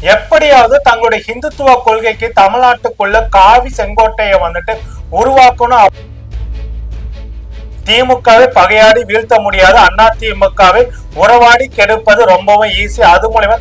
எப்படியாவது தங்களுடைய ஹிந்துத்துவ கொள்கைக்கு தமிழ்நாட்டுக்குள்ள காவி செங்கோட்டையை வந்துட்டு உருவாக்கணும். திமுகவை பகையாடி வீழ்த்த முடியாது. அண்ணா திமுகவை உறவாடி கெடுப்பது ரொம்பவும் ஈஸி அது மூலயமா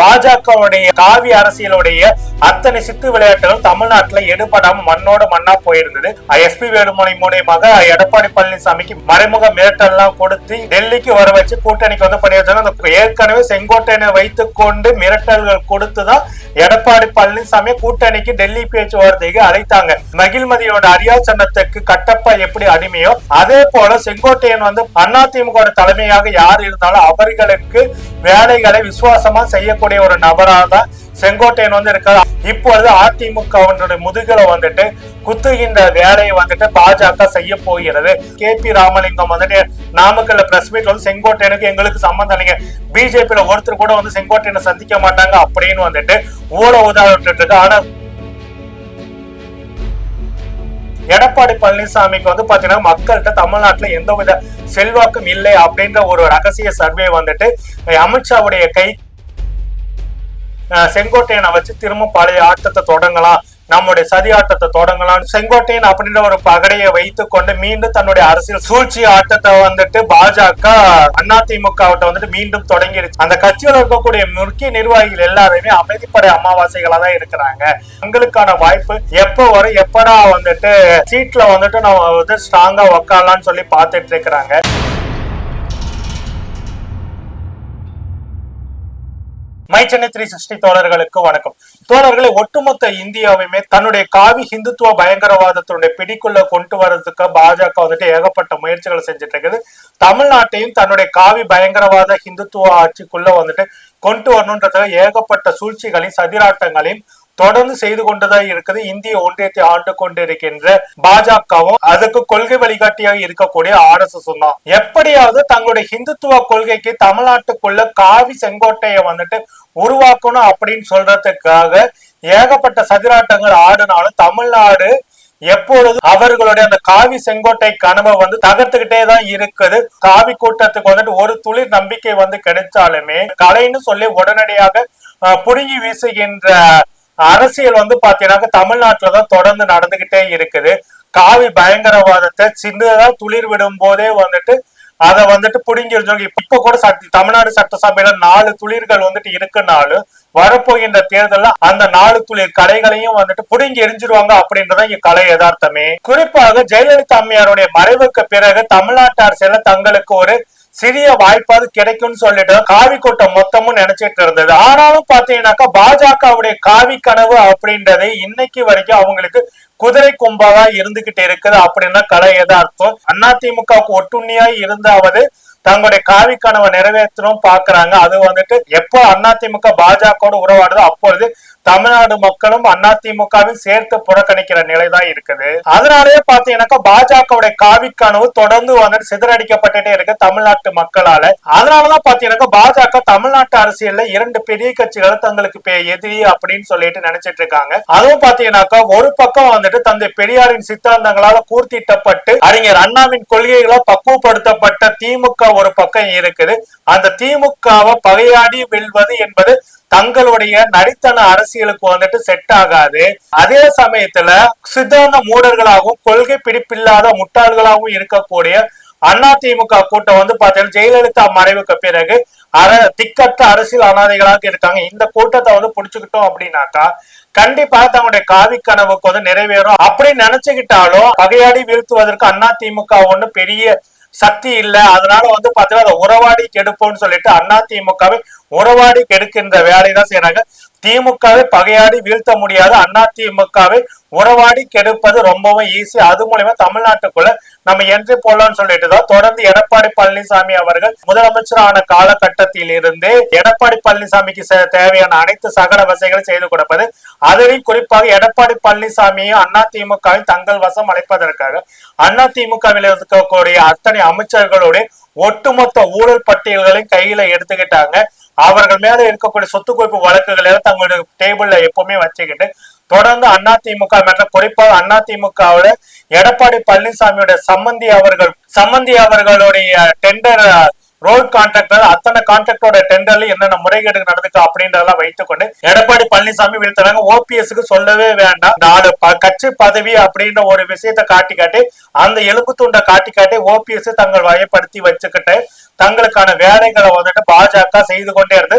பாஜகவுடைய காவி அரசியலுடைய அத்தனை சித்து விளையாட்டுகள் தமிழ்நாட்டுல எடுபடாம மண்ணோட மண்ணா போயிருந்தது. எஸ்பி வேலுமணி மூலியமாக எடப்பாடி பழனிசாமிக்கு மறைமுக மிரட்டல்லாம் கொடுத்து டெல்லிக்கு வர வச்சு கூட்டணிக்கு வந்து பண்ணி ஏற்கனவே செங்கோட்டையனை வைத்து கொண்டு மிரட்டல்கள் கொடுத்துதான் எடப்பாடி பழனிசாமி கூட்டணிக்கு டெல்லி பேச்சுவார்த்தைக்கு அழைத்தாங்க. மகிழ்மதியோட அரியா சன்னத்துக்கு கட்டப்பா எப்படி அடிமையோ அதே போல செங்கோட்டையன் வந்து அதிமுக தலைமையாக யார் இருந்தாலும் அவர்களுக்கு வேலைகளை விசுவாசமா செய்யக்கூடிய இருக்கக்கூடிய ஒரு நபராக தான் செங்கோட்டையன் வந்து இருக்காரு. இப்பொழுது அதிமுக முதுகுல வந்துட்டு குத்துகின்ற வேலையை வந்துட்டு பாஜக செய்ய போகிறது. கே பி ராமலிங்கம் வந்துட்டு நாமக்கல்ல பிரஸ் மீட் வந்து செங்கோட்டையனுக்கு எங்களுக்கு சம்மந்தம் இல்லைங்க. பிஜேபியில ஒருத்தர் கூட வந்து செங்கோட்டையனை சந்திக்க மாட்டாங்க அப்படின்னு வந்துட்டு ஊழ உதாவிட்டு இருக்கு. ஆனா எடப்பாடி பழனிசாமிக்கு வந்து பாத்தீங்கன்னா மக்கள்கிட்ட தமிழ்நாட்டுல எந்தவித செல்வாக்கும் இல்லை அப்படின்ற ஒரு ரகசிய சர்வே வந்துட்டு அமித்ஷாவுடைய கை செங்கோட்டையனை வச்சு திரும்ப பழைய ஆட்டத்தை தொடங்கலாம். நம்முடைய சதி ஆட்டத்தை தொடங்கலாம். செங்கோட்டையன் அப்படின்ற ஒரு பகடையை வைத்து கொண்டு மீண்டும் தன்னுடைய அரசியல் சூழ்ச்சி ஆட்டத்தை வந்துட்டு பாஜக அதிமுக வந்துட்டு மீண்டும் தொடங்கிடுச்சு. அந்த கட்சியில் இருக்கக்கூடிய முக்கிய நிர்வாகிகள் எல்லாருமே அமைதிப்படை அமாவாசைகளா தான் இருக்கிறாங்க. அவங்களுக்கான வாய்ப்பு எப்ப வரும் எப்படா வந்துட்டு சீட்ல வந்துட்டு நம்ம வந்து ஸ்ட்ராங்கா உக்காடலாம்னு சொல்லி பார்த்துட்டு இருக்கிறாங்க. மை சென்னை த்ரீ சிக்ஸ்டி தோழர்களுக்கு வணக்கம். தோழர்களை ஒட்டுமொத்த இந்தியாவையுமே தன்னுடைய காவி ஹிந்துத்துவ பயங்கரவாதத்தினுடைய பிடிக்குள்ள கொண்டு வர்றதுக்கு பாஜக வந்துட்டு ஏகப்பட்ட முயற்சிகளை செஞ்சுட்டு இருக்குது தமிழ்நாட்டையும் தன்னுடைய காவி பயங்கரவாத ஹிந்துத்துவ ஆட்சிக்குள்ள வந்துட்டு கொண்டு வரணுன்றதுக்கு ஏகப்பட்ட சூழ்ச்சிகளையும் சதிராட்டங்களையும் தொடர்ந்து செய்து கொண்டதா இருக்குது. இந்திய ஒன்றியத்தை ஆண்டு கொண்டிருக்கின்ற பாஜகவும் அதுக்கு கொள்கை வழிகாட்டியாக இருக்கக்கூடிய ஆர் எஸ் எஸ் தான். எப்படியாவது தங்களுடைய ஹிந்துத்துவ கொள்கைக்கு தமிழ்நாட்டுக்குள்ள காவி செங்கோட்டையை வந்துட்டு உருவாக்கணும் அப்படின்னு சொல்றதுக்காக ஏகப்பட்ட சதிராட்டங்கள் ஆடினாலும் தமிழ்நாடு எப்பொழுது அவர்களுடைய அந்த காவி செங்கோட்டை கனவை வந்து தகர்த்துக்கிட்டே தான் இருக்குது. காவி கூட்டத்துக்கு வந்துட்டு ஒரு துளிர் நம்பிக்கை வந்து கிடைச்சாலுமே கலைன்னு சொல்லி உடனடியாக புடுங்கி வீசுகின்ற அரசியல் வந்து பாத்தீங்கன்னா தமிழ்நாட்டுல தான் தொடர்ந்து நடந்துகிட்டே இருக்குது. காவி பயங்கரவாதத்தை சின்னதா துளிர் விடும் போதே வந்துட்டு அதை வந்துட்டு புடுங்கிருச்சவங்க இப்ப கூட சட்ட தமிழ்நாடு சட்டசபையில நாலு துளிர்கள் வந்துட்டு இருக்குனாலும் வரப்போகின்ற தேர்தல்ல அந்த நாலு துளிர் கலைகளையும் வந்துட்டு புடுங்கி எரிஞ்சிருவாங்க அப்படின்றத இங்க கலை யதார்த்தமே. குறிப்பாக ஜெயலலிதா அம்மையாருடைய மறைவுக்கு பிறகு தமிழ்நாட்டு அரசியல தங்களுக்கு ஒரு சிறிய வாய்ப்பாது கிடைக்கும்னு சொல்லிட்டு காவி கூட்டம் மொத்தமும் நினைச்சிட்டு இருந்தது. ஆனாலும் பாத்தீங்கன்னாக்கா பாஜகவுடைய காவி கனவு அப்படின்றது இன்னைக்கு வரைக்கும் அவங்களுக்கு குதிரை கொம்பாவா இருந்துகிட்டு இருக்குது அப்படின்னா கலை யதார்த்தம். அதிமுகவுக்கு ஒட்டுண்ணியா இருந்தாவது தங்களுடைய காவி கனவை நிறைவேற்றணும் பாக்குறாங்க அது வந்துட்டு எப்போ அதிமுக பாஜகவோட உறவாடுதோ அப்பொழுது தமிழ்நாடு மக்களும் அதிமுகவையும் சேர்த்து புறக்கணிக்கிற நிலைதான் இருக்குது. அதனாலேயே பாத்தீங்கன்னாக்கா பாஜகவுடைய காவி கனவு தொடர்ந்து வந்துட்டு சிதறடிக்கப்பட்டுட்டே இருக்கு தமிழ்நாட்டு மக்களால. அதனாலதான் பாத்தீங்கன்னாக்கா பாஜக தமிழ்நாட்டு அரசியல்ல இரண்டு பெரிய கட்சிகளை தங்களுக்கு எதிரி அப்படின்னு சொல்லிட்டு நினைச்சிட்டு இருக்காங்க. அதுவும் பாத்தீங்கன்னாக்கா ஒரு பக்கம் வந்துட்டு தந்தை பெரியாரின் சித்தாந்தங்களால கூர்த்திட்டப்பட்டு அறிஞர் அண்ணாவின் கொள்கைகளால் பக்குவப்படுத்தப்பட்ட திமுக ஒரு பக்கம் இருக்குது. அந்த திமுகவை பகையாடி வெல்வது என்பது தங்களுடைய நடித்தன அரசியலுக்கு வந்துட்டு செட் ஆகாது. அதே சமயத்துல சித்தாந்த மூடர்களாகவும் கொள்கை பிடிப்பில்லாத முட்டாள்களாகவும் இருக்கக்கூடிய அதிமுக கூட்டம் வந்து பாத்தீங்கன்னா ஜெயலலிதா மறைவுக்கு பிறகு அர திக்கற்ற அரசியல் அனாதைகளாக இருக்காங்க. இந்த கூட்டத்தை வந்து புடிச்சுக்கிட்டோம் அப்படின்னாக்கா கண்டிப்பா தங்களுடைய காவி கனவுக்கு வந்து நிறைவேறும். அப்படின்னு நினைச்சுக்கிட்டாலும் பகையாடி வீழ்த்துவதற்கு அதிமுக ஒண்ணு பெரிய சக்தி இல்ல. அதனால வந்து பாத்தீங்கன்னா அதை உறவாடி கெடுப்போம்னு சொல்லிட்டு அண்ணா திமுகவை உறவாடி கெடுக்கின்ற வேலையை தான் செய்யறாங்க திமுகவை பகையாடி வீழ்த்த முடியாது. அதிமுகவை உறவாடி கெடுப்பது ரொம்பவும் ஈஸி அது மூலயமா தமிழ்நாட்டுக்குள்ள நம்ம என்ட்ரி போடலாம்னு சொல்லிட்டு தான் தொடர்ந்து எடப்பாடி பழனிசாமி அவர்கள் முதலமைச்சரான காலகட்டத்தில் இருந்து எடப்பாடி பழனிசாமிக்கு தேவையான அனைத்து சகல வசதிகளும் செய்து கொடுப்பது. அதிலும் குறிப்பாக எடப்பாடி பழனிசாமியும் அதிமுகவை தங்கள் வசம் அழைப்பதற்காக அதிமுகவில் இருக்கக்கூடிய அத்தனை அமைச்சர்களுடைய ஒட்டுமொத்த ஊழல் பட்டியல்களையும் கையில எடுத்துக்கிட்டாங்க. அவர்கள் மேல இருக்கக்கூடிய சொத்து குவிப்பு வழக்குகளை எல்லாம் தங்களுடைய டேபிள்ல எப்பவுமே வச்சுக்கிட்டு தொடர்ந்து அதிமுக மற்றும் குறிப்பாக அதிமுகவுல எடப்பாடி பழனிசாமியோட சம்பந்தி அவர்கள் சம்பந்தி அவர்களுடைய டெண்டர் ரோட் கான்ட்ராக்டர் அத்தனை கான்ட்ராக்டோட டெண்டர்ல என்னென்ன முறைகேடு நடந்துக்கு அப்படின்றதெல்லாம் வைத்துக்கொண்டு எடப்பாடி பழனிசாமி வீழ்த்தினாங்க ஓபிஎஸ்க்கு சொல்லவே வேண்டாம். நாலு ப- கட்சி பதவி அப்படின்ற ஒரு விஷயத்தை காட்டி காட்டி அந்த எலும்பு துண்டை காட்டி காட்டி ஓபிஎஸ் தங்கள் வயப்படுத்தி வச்சுக்கிட்டு தங்களுக்கான வேலைகளை வந்துட்டு பாஜக செய்து கொண்டே இருந்து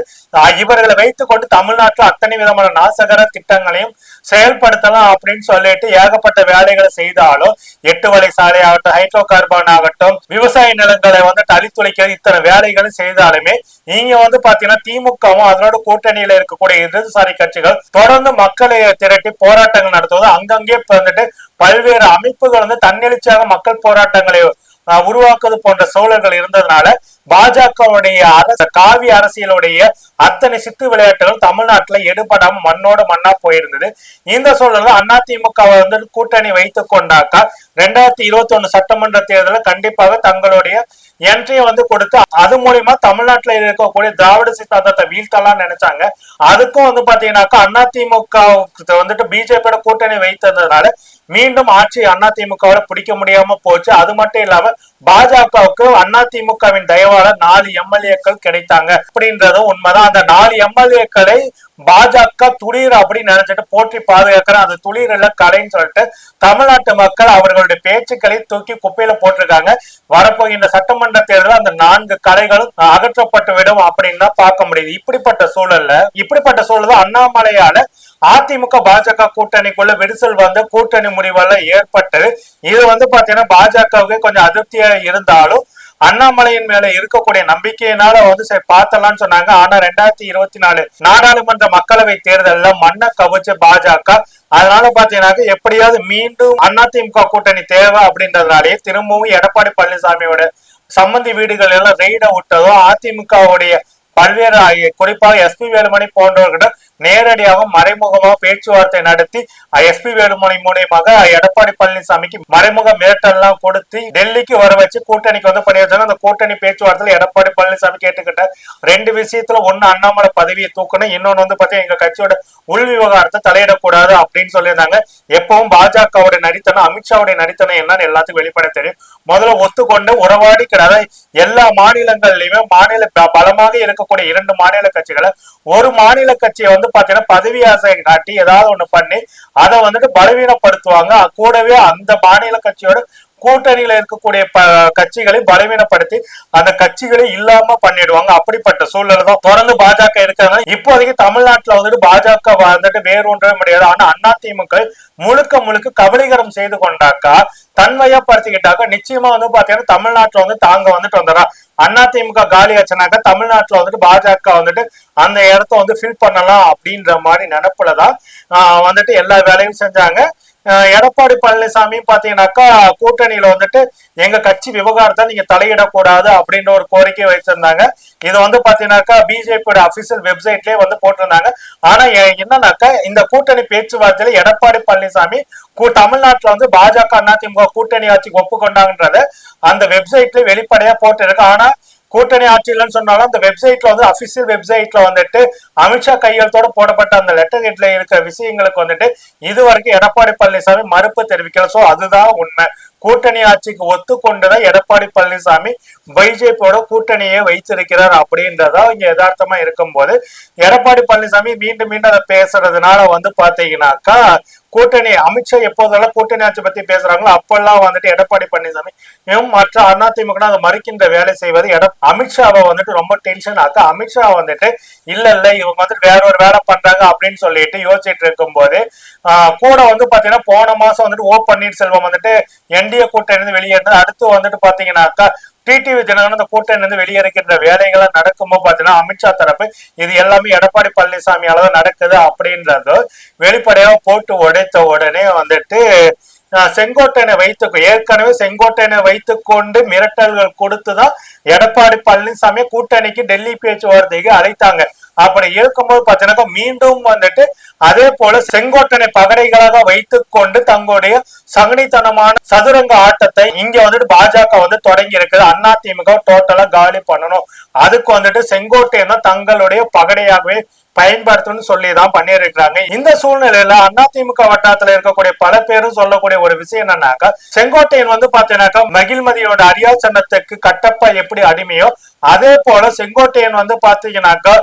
இவர்களை வைத்துக்கொண்டு தமிழ்நாட்டில் அத்தனை விதமான நாசகர திட்டங்களையும் செயல்படுத்தலாம் அப்படின்னு சொல்லிட்டு ஏகப்பட்ட வேலைகளை செய்தாலும் எட்டு வழி சாலை ஆகட்டும் ஹைட்ரோ கார்பன் ஆகட்டும் விவசாய நிலங்களை வந்துட்டு அழித்துழைக்கிறது இத்தனை வேலைகளும் செய்தாலுமே நீங்க வந்து பாத்தீங்கன்னா திமுகவும் அதனோட கூட்டணியில இருக்கக்கூடிய இடதுசாரி கட்சிகள் தொடர்ந்து மக்களை திரட்டி போராட்டங்கள் நடத்துவது அங்கங்கே வந்துட்டு பல்வேறு அமைப்புகள் வந்து தன்னெழுச்சியாக மக்கள் போராட்டங்களை உருவாக்குவது போன்ற சூழல்கள் இருந்ததுனால பாஜகவுடைய அரசு காவி அரசியலுடைய அத்தனை சித்து விளையாட்டுகள் தமிழ்நாட்டுல எடுபடாம மண்ணோட மண்ணா போயிருந்தது. இந்த சூழல்ல அதிமுக வந்து கூட்டணி வைத்துக் கொண்டாக்கா ரெண்டாயிரத்தி இருபத்தி ஒண்ணு சட்டமன்ற தேர்தலில் கண்டிப்பாக தங்களுடைய என்ட்ரியை வந்து கொடுத்து அது மூலியமா தமிழ்நாட்டுல இருக்கக்கூடிய திராவிட சித்தாந்தத்தை வீழ்த்தலாம் நினைச்சாங்க. அதுக்கும் வந்து பாத்தீங்கன்னாக்கா அதிமுக வந்துட்டு பிஜேபியோட கூட்டணி வைத்ததுனால மீண்டும் ஆட்சி அதிமுகவோட பிடிக்க முடியாம போச்சு. அது மட்டும் இல்லாம பாஜகவுக்கு அதிமுகவின் தயவால நாலு எம்எல்ஏக்கள் கிடைத்தாங்க. அப்படின்றதும் உண்மைதான். அந்த நாலு எம்எல்ஏக்களை பாஜக துளிர் அப்படின்னு நினைச்சிட்டு போற்றி பாதுகாக்கிற அந்த துளிர் இல்ல கடைன்னு சொல்லிட்டு தமிழ்நாட்டு மக்கள் அவர்களுடைய பேச்சுக்களை தூக்கி குப்பையில போட்டிருக்காங்க. வரப்போகின்ற சட்டமன்ற தேர்தலில் அந்த நான்கு கடைகளும் அகற்றப்பட்டு விடும் அப்படின்னு தான் பார்க்க முடியுது. இப்படிப்பட்ட சூழல்ல இப்படிப்பட்ட சூழல் அண்ணாமலையால அதிமுக பாஜக கூட்டணிக்குள்ள விரிசல் வந்து கூட்டணி முடிவெல்லாம் ஏற்பட்டது இது வந்து பாத்தீங்கன்னா பாஜகவுக்கு கொஞ்சம் அதிருப்தியா இருந்தாலும் அண்ணாமலையின் மேல இருக்கக்கூடிய நம்பிக்கையினால வந்து சரி பார்த்தலாம்னு சொன்னாங்க. ஆனா ரெண்டாயிரத்தி இருபத்தி நாலு நாடாளுமன்ற மக்களவை தேர்தல்ல மண்ணை கவிச்ச பாஜக. அதனால பாத்தீங்கன்னா எப்படியாவது மீண்டும் அதிமுக கூட்டணி தேவை அப்படின்றதுனாலே திரும்பவும் எடப்பாடி பழனிசாமியோட சம்மந்தி வீடுகள் எல்லாம் ரெய்ட விட்டதோ அதிமுகவுடைய பல்வேறு குறிப்பாக எஸ்பி வேலுமணி போன்றவர்களிடம் நேரடியாக மறைமுகமாக பேச்சுவார்த்தை நடத்தி எஸ்பி வேலுமணி மூலியமாக எடப்பாடி பழனிசாமிக்கு மறைமுக மிரட்டல்லாம் கொடுத்து டெல்லிக்கு வர வச்சு கூட்டணிக்கு வந்து பண்ணி அந்த கூட்டணி பேச்சுவார்த்தையில் எடப்பாடி பழனிசாமி கேட்டுக்கிட்ட ரெண்டு விஷயத்துல ஒண்ணு அண்ணாமலை பதவியை தூக்கணும் இன்னொன்னு வந்து பாத்தீங்கன்னா எங்க கட்சியோட உள் விவகாரத்தை தலையிடக்கூடாது அப்படின்னு சொல்லியிருந்தாங்க. எப்பவும் பாஜகவுடைய நடித்தனம் அமித்ஷாவுடைய நடித்தனம் என்னன்னு எல்லாத்துக்கும் வெளிப்பட தெரியும். முதல்ல ஒத்துக்கொண்டு உறவாடி கிடையாது எல்லா மாநிலங்கள்லயுமே மாநில பலமாக இருக்கக்கூடிய இரண்டு மாநில கட்சிகளை ஒரு மாநில கட்சியை வந்து பாத்தீங்கன்னா பதவி ஆசை காட்டி ஏதாவது ஒண்ணு பண்ணி அதை வந்துட்டு பலவீனப்படுத்துவாங்க. கூடவே அந்த மாநில கட்சியோட கூட்டணியில இருக்கக்கூடிய ப கட்சிகளை பலவீனப்படுத்தி அந்த கட்சிகளை இல்லாம பண்ணிடுவாங்க. அப்படிப்பட்ட சூழ்நிலை தான் தொடர்ந்து பாஜக இருக்காங்க இப்போதைக்கு தமிழ்நாட்டுல வந்துட்டு பாஜக வந்துட்டு வேறு ஒன்றவே முடியாது. ஆனா அதிமுக முழுக்க முழுக்க கபலீகரம் செய்து கொண்டாக்கா தன்மையப்படுத்திக்கிட்டாக்க நிச்சயமா வந்து பாத்தீங்கன்னா தமிழ்நாட்டுல வந்து தாங்க வந்துட்டு வந்துடா அதிமுக காலி ஆச்சுனாக்கா தமிழ்நாட்டுல வந்துட்டு பாஜக வந்துட்டு அந்த இடத்த வந்து ஃபில் பண்ணலாம் அப்படின்ற மாதிரி நினைப்புலதான் ஆஹ் வந்துட்டு எல்லா வேலையும் செஞ்சாங்க. எடப்பாடி பழனிசாமி பாத்தீங்கன்னாக்கா கூட்டணியில வந்துட்டு எங்க கட்சி விவகாரத்தை நீங்க தலையிடக்கூடாது அப்படின்ற ஒரு கோரிக்கை வச்சிருந்தாங்க இது வந்து பாத்தீங்கன்னாக்கா பிஜேபியோட அபிஷியல் வெப்சைட்லயே வந்து போட்டிருந்தாங்க. ஆனா என்னன்னாக்கா இந்த கூட்டணி பேச்சுவார்த்தையில எடப்பாடி பழனிசாமி கூ- தமிழ்நாட்டுல வந்து பாஜக அதிமுக கூட்டணி ஆட்சிக்கு ஒப்புக்கொண்டாங்கன்றத அந்த வெப்சைட்ல வெளிப்படையா போட்டிருக்கு. ஆனா கூட்டணி ஆட்சி இல்லைன்னு சொன்னாலும் அந்த வெப்சைட்ல வந்து அபிஷியல் வெப்சைட்ல வந்துட்டு அமித்ஷா கையெழுத்தோட போடப்பட்ட அந்த லெட்டர் ஹெட்ல இருக்கிற விஷயங்களுக்கு வந்துட்டு இது வரைக்கும் எடப்பாடி பழனிசாமி மறுப்பு தெரிவிக்கல. சோ அதுதான் உண்மை. கூட்டணி ஆட்சிக்கு ஒத்துக்கொண்டுதான் எடப்பாடி பழனிசாமி பிஜேபியோட கூட்டணியை வைத்திருக்கிறார் அப்படின்றதா இங்க யதார்த்தமா இருக்கும்போது எடப்பாடி பழனிசாமி மீண்டும் மீண்டும் அதை பேசுறதுனால வந்து பாத்தீங்கன்னாக்கா கூட்டணி அமித்ஷா எப்போதெல்லாம் கூட்டணி ஆட்சி பத்தி பேசுறாங்களோ அப்பெல்லாம் வந்துட்டு எடப்பாடி பழனிசாமி இவங்க மற்ற அதிமுக அதை மறுக்கின்ற வேலை செய்வது எட அமித்ஷாவை வந்துட்டு ரொம்ப டென்ஷன் ஆக்க அமித்ஷா வந்துட்டு இல்ல இல்ல இவங்க வந்துட்டு வேற ஒரு வேலை பண்றாங்க அப்படின்னு சொல்லிட்டு யோசிச்சுட்டு இருக்கும்போது ஆஹ் கூட வந்து பாத்தீங்கன்னா போன மாசம் வந்துட்டு ஓ பன்னீர்செல்வம் வந்துட்டு என்டிஏ கூட்டணி இருந்து வெளியேறினது அடுத்து வந்துட்டு பாத்தீங்கன்னாக்கா டிடிவி தினகரன் அந்த கூட்டணி இருந்து வெளியேறுகின்ற வேலைகள் நடக்கும்போது பாத்தீங்கன்னா அமித்ஷா தரப்பு இது எல்லாமே எடப்பாடி பழனிசாமியால தான் நடக்குது அப்படின்றது வெளிப்படையா போட்டு உடைத்த உடனே வந்துட்டு செங்கோட்டையனை வைத்து ஏற்கனவே செங்கோட்டையனை வைத்து கொண்டு மிரட்டல்கள் கொடுத்துதான் எடப்பாடி பழனிசாமி கூட்டணிக்கு டெல்லி பேச்சுவார்த்தைக்கு அழைத்தாங்க. அப்படி இருக்கும்போது பாத்தீங்கன்னா மீண்டும் வந்துட்டு அதே போல செங்கோட்டனை பகடைகளாக வைத்துக் கொண்டு தங்களுடைய சகனித்தனமான சதுரங்க ஆட்டத்தை இங்க வந்துட்டு பாஜக வந்து தொடங்கி இருக்குது அதிமுக டோட்டலா காலி பண்ணணும். அதுக்கு வந்துட்டு செங்கோட்டையன் தான் தங்களுடைய பகடையாகவே பயன்படுத்தணும்னு சொல்லி தான் பண்ணியிருக்கிறாங்க. இந்த சூழ்நிலையில அதிமுக வட்டாரத்துல இருக்கக்கூடிய பல பேரும் சொல்லக்கூடிய ஒரு விஷயம் என்னன்னாக்கா செங்கோட்டையன் வந்து பாத்தீங்கன்னாக்கா மகிழ்மதியோட அரியாசனத்துக்கு கட்டப்பா எப்படி அடிமையோ அதே போல செங்கோட்டையன் வந்து பாத்தீங்கன்னாக்கா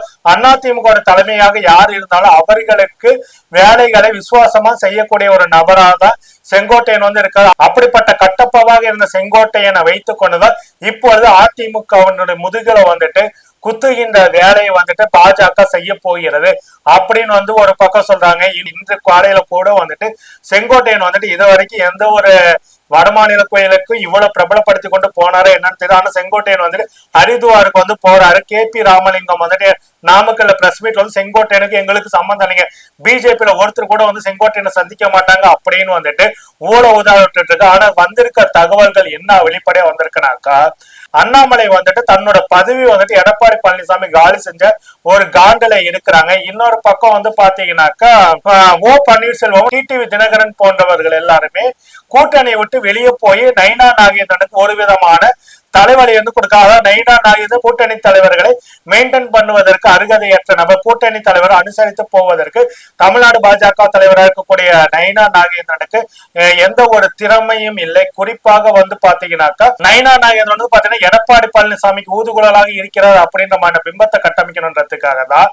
அதிமுக தலைமையாக யார் இருந்தாலும் அவர்களுக்கு வேலைகளை விசுவாசமா செய்யக்கூடிய ஒரு நபராக தான் செங்கோட்டையன் வந்து இருக்காரு. அப்படிப்பட்ட கட்டப்பவாக இருந்த செங்கோட்டையனை வைத்துக் கொண்டுதான் இப்பொழுது அதிமுகவினுடைய முதுகில வந்துட்டு குத்துகின்ற வேலையை வந்துட்டு பாஜக செய்ய போகிறது அப்படின்னு வந்து ஒரு பக்கம் சொல்றாங்க. இன்று காலையில கூட வந்துட்டு செங்கோட்டையன் வந்துட்டு இது வரைக்கும் எந்த ஒரு வடமாநில கோயிலுக்கு இவ்வளவு பிரபலப்படுத்தி கொண்டு போனாரு என்னன்னு தெரியல. ஆனா செங்கோட்டையன் வந்துட்டு ஹரிதுவாருக்கு வந்து போறாரு. கே பி ராமலிங்கம் வந்துட்டு நாமக்கல்ல பிரஸ் மீட் வந்து செங்கோட்டையனுக்கு எங்களுக்கு சம்பந்தம் இல்லைங்க. பிஜேபியில ஒருத்தர் கூட வந்து செங்கோட்டையனை சந்திக்க மாட்டாங்க அப்படின்னு வந்துட்டு ஊழ உதாவிட்டு இருக்கு. ஆனா வந்திருக்க தகவல்கள் என்ன வெளிப்படையா வந்திருக்குனாக்கா அண்ணாமலை வந்துட்டு தன்னோட பதவி வந்துட்டு எடப்பாடி பழனிசாமி காலி செஞ்ச ஒரு காண்டல இருக்கிறாங்க. இன்னொரு பக்கம் வந்து பாத்தீங்கன்னாக்கா ஓ பன்னீர்செல்வம் டிடிவி தினகரன் போன்றவர்கள் எல்லாருமே கூட்டணியை விட்டு வெளியே போய் நைனா நாகேந்திரனுக்கு ஒரு விதமான தலைவலி வந்து கொடுக்காத நைனா நாகேந்திர கூட்டணி தலைவர்களை மெயின்டைன் பண்ணுவதற்கு அருகதையற்ற நபர். கூட்டணி தலைவர் அனுசரித்து போவதற்கு தமிழ்நாடு பாஜக தலைவராக இருக்கக்கூடிய நைனா நாகேந்திரனுக்கு எந்த ஒரு திறமையும் இல்லை. குறிப்பாக வந்து பாத்தீங்கன்னாக்கா நைனா நாகேந்திரன் வந்து பாத்தீங்கன்னா எடப்பாடி பழனிசாமிக்கு ஊதுகுழலாக இருக்கிறார் அப்படின்ற மாதிரி பிம்பத்தை கட்டமைக்கணுன்றதுக்காக தான்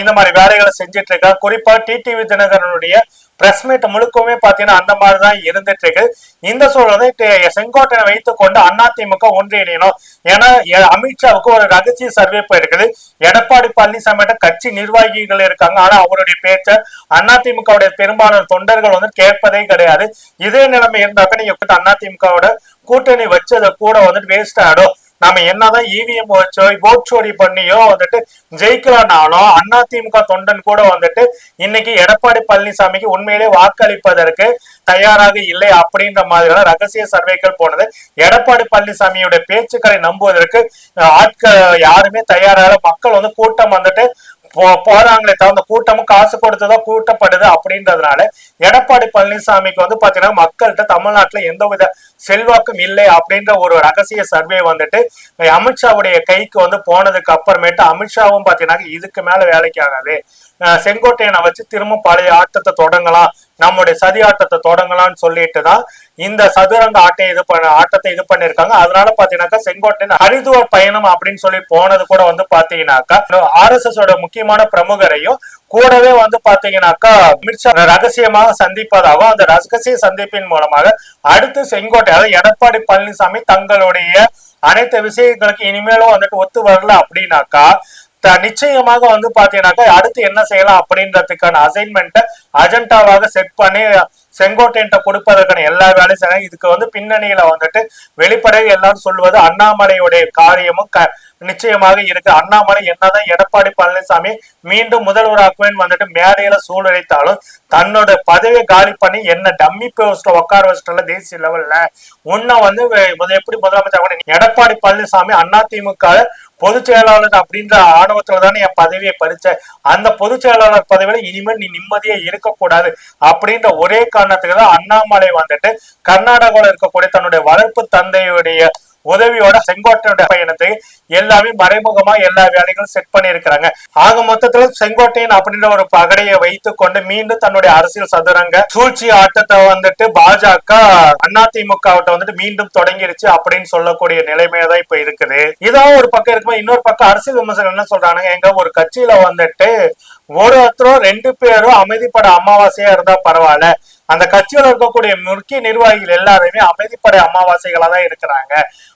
இந்த மாதிரி வேலைகளை செஞ்சிட்டு இருக்காங்க குறிப்பா டிடிவி தினகரனுடைய பிரஸ் மீட் முழுக்கவுமே பாத்தீங்கன்னா அந்த மாதிரிதான் இருந்துட்டு இருக்கு. இந்த சூழலை செங்கோட்டையை வைத்துக் கொண்டு அதிமுக ஒன்றிணையணும் ஏன்னா அமித்ஷாவுக்கு ஒரு ரகசிய சர்வே போயிருக்குது. எடப்பாடி பழனிசாமி கட்சி நிர்வாகிகள் இருக்காங்க. ஆனா அவருடைய பேச்ச அதிமுகவுடைய பெரும்பாலான தொண்டர்கள் வந்து கேட்பதே கிடையாது. இதே நிலைமை இருந்தாக்க நீங்க அதிமுகவோட கூட்டணி வச்சதை கூட வந்துட்டு வேஸ்ட் ஆடும் நம்ம என்னதான் இவிஎம் வச்சோ ஓட் சோரி பண்ணியோ வந்துட்டு ஜெயிக்கலனாலும் அதிமுக தொண்டன் கூட வந்துட்டு இன்னைக்கு எடப்பாடி பழனிசாமிக்கு உண்மையிலே வாக்களிப்பதற்கு தயாராக இல்லை அப்படின்ற மாதிரியான ரகசிய சர்வேக்கள் போனது. எடப்பாடி பழனிசாமியுடைய பேச்சுக்களை நம்புவதற்கு ஆட்கள் யாருமே தயாராக மக்கள் வந்து கூட்டம் வந்துட்டு போறாங்களே தவிர கூட்டமும் காசு கொடுத்துதான் கூட்டப்படுது அப்படின்றதுனால எடப்பாடி பழனிசாமிக்கு வந்து பாத்தீங்கன்னா மக்கள்கிட்ட தமிழ்நாட்டுல எந்த வித செல்வாக்கும் இல்லை அப்படின்ற ஒரு ரகசிய சர்வே வந்துட்டு அமித்ஷாவுடைய கைக்கு வந்து போனதுக்கு அப்புறமேட்டு அமித்ஷாவும் பாத்தீங்கன்னா இதுக்கு மேல வேலைக்கு ஆகாது. செங்கோட்டையனை வச்சு திரும்ப பழைய ஆட்டத்தை தொடங்கலாம் நம்முடைய சதி ஆட்டத்தை தொடங்கலாம்னு சொல்லிட்டு தான் இந்த சதுரங்க ஆட்டை இது பண்ண ஆட்டத்தை இது பண்ணிருக்காங்க அதனால பாத்தீங்கன்னாக்கா செங்கோட்டையன் ஹரிதுவார் பயணம் அப்படின்னு சொல்லி போனது கூட வந்து பாத்தீங்கன்னாக்கா ஆர் எஸ் எஸ் முக்கியமான பிரமுகரையும் கூடவே வந்து பாத்தீங்கன்னாக்கா அமித்ஷா ரகசியமாக சந்திப்பதாகவும் அந்த ரகசிய சந்திப்பின் மூலமாக அடுத்து செங்கோட்டை அதாவது எடப்பாடி பழனிசாமி தங்களுடைய அனைத்து விஷயங்களுக்கு இனிமேலும் வந்துட்டு ஒத்து வரல அப்படின்னாக்கா நிச்சயமாக வந்து பாத்தீங்கன்னாக்கா அடுத்து என்ன செய்யலாம் அப்படின்றதுக்கான அசைன்மெண்ட்டை அஜெண்டாவாக செட் பண்ணி செங்கோட்டையன் கொடுப்பதற்கான எல்லா வேலையும் செய்யணும் இதுக்கு வந்து பின்னணியில வந்துட்டு வெளிப்படையாக எல்லாரும் சொல்லுவது அண்ணாமலையுடைய காரியமும் நிச்சயமாக இருக்கு. அண்ணாமலை என்னதான் எடப்பாடி பழனிசாமி மீண்டும் முதல்வராக்குவேன் வந்துட்டு மேடையில சூழ்நிலைத்தாலும் தன்னோட பதவியை காலி பண்ணி என்ன டம்மி போஸ்ட் உட்கார வச்சுட்டல தேசிய லெவல்ல உன்ன வந்து எப்படி முதலமைச்சர் எடப்பாடி பழனிசாமி அதிமுக பொதுச் செயலாளர் அப்படின்ற ஆணவத்துல தானே என் பதவியை பறிச்ச? அந்த பொதுச் செயலாளர் பதவியில இனிமேல் நீ நிம்மதியா இருக்கக்கூடாது அப்படின்ற ஒரே காரணத்துக்கு தான் அண்ணாமலை வந்துட்டு கர்நாடகாவில் இருக்கக்கூடிய தன்னுடைய வளர்ப்பு தந்தையுடைய உதவியோட செங்கோட்டையோட பயணத்தை எல்லாமே மறைமுகமா எல்லா வேலைகளும் செட் பண்ணி இருக்கிறாங்க ஆக மொத்தத்துல செங்கோட்டையன் அப்படின்ற ஒரு பகடையை வைத்துக் கொண்டு மீண்டும் தன்னுடைய அரசியல் சதுரங்க சூழ்ச்சி ஆட்டத்தை வந்துட்டு பாஜக அதிமுக வந்துட்டு மீண்டும் தொடங்கிடுச்சு அப்படின்னு சொல்லக்கூடிய நிலைமையதான் இப்ப இருக்குது. இதான் ஒரு பக்கம் இருக்குமா? இன்னொரு பக்கம் அரசியல் விமர்சனம் என்ன சொல்றாங்க எங்க ஒரு கட்சியில வந்துட்டு ஒருத்தரும் ரெண்டு பேரும் அமைதிப்பட அமாவாசையா இருந்தா பரவாயில்ல. அந்த கட்சியில் இருக்கக்கூடிய முக்கிய நிர்வாகிகள் எல்லாருமே அமைதிப்படை அமாவாசைகளா தான் இருக்கிறாங்க.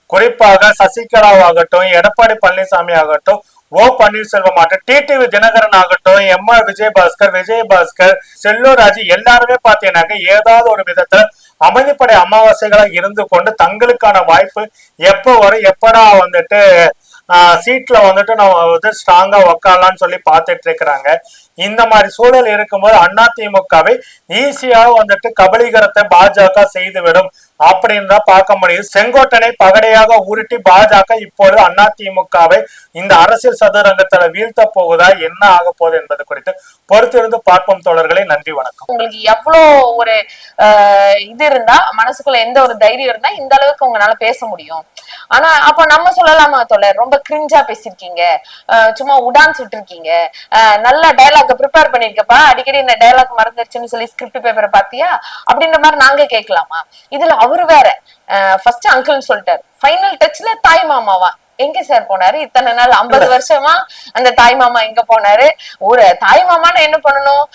குறிப்பாக சசிகலாவாகட்டும் எடப்பாடி பழனிசாமி ஆகட்டும் ஓ பன்னீர்செல்வம் ஆகட்டும் டிடிவி தினகரன் ஆகட்டும் எம் ஆர் விஜயபாஸ்கர் விஜயபாஸ்கர் செல்லூர் எல்லாருமே பாத்தீங்கன்னாக்க ஏதாவது ஒரு விதத்துல அமைதிப்படை அமாவாசைகளா இருந்து கொண்டு தங்களுக்கான வாய்ப்பு எப்போ வரும் எப்படா வந்துட்டு சீட்ல வந்துட்டு நம்ம வந்து ஸ்ட்ராங்கா உக்காரலாம்னு சொல்லி பார்த்துட்டு இருக்கிறாங்க. இந்த மாதிரி சூழல் இருக்கும்போது அதிமுகவை ஈஸியாக வந்துட்டு கபலீகரத்தை பாஜக செய்துவிடும் அப்படின்னு தான் பார்க்க முடியுது. செங்கோட்டனை பகடையாக உருட்டி பாஜக இப்பொழுது அதிமுகவை இந்த அரசியல் சதுரங்கத்துல வீழ்த்த போகுதா? என்ன ஆக போகுது என்பது குறித்து பொறுத்திருந்து பார்ப்போம் தோழர்களே. நன்றி வணக்கம். உங்களுக்கு எவ்வளோ ஒரு ஆஹ், இது இருந்தா மனசுக்குள்ள எந்த ஒரு தைரியம் இருந்தா இந்த அளவுக்கு உங்களால பேச முடியும். ஆனா அப்ப நம்ம சொல்லலாமா தோழர்? ரொம்ப கிரிஞ்சா பேசிருக்கீங்க சும்மா உடான் விட்டுருக்கீங்க ஆஹ், நல்ல டயலாக் ப்ரிப்பேர் பண்ணிருக்கப்பா. அடிக்கடி இந்த டயலாக் மறந்துருச்சுன்னு சொல்லி ஸ்கிரிப்ட் பேப்பரை பாத்தியா? அப்படின்ற மாதிரி நாங்க கேட்கலாமா இதுல அவரு வேற. ஃபர்ஸ்ட் அங்கிள்னு சொல்லிட்டாரு. ஃபைனல் டச்ல தாய் மாமாவா? எங்க சார் போனாரு? இத்தனை நாள் ஐம்பது வருஷமா அந்த தாய் மாமா எங்க போனாரு? ஒரு தாய் மாமான்னு என்ன பண்ணணும்?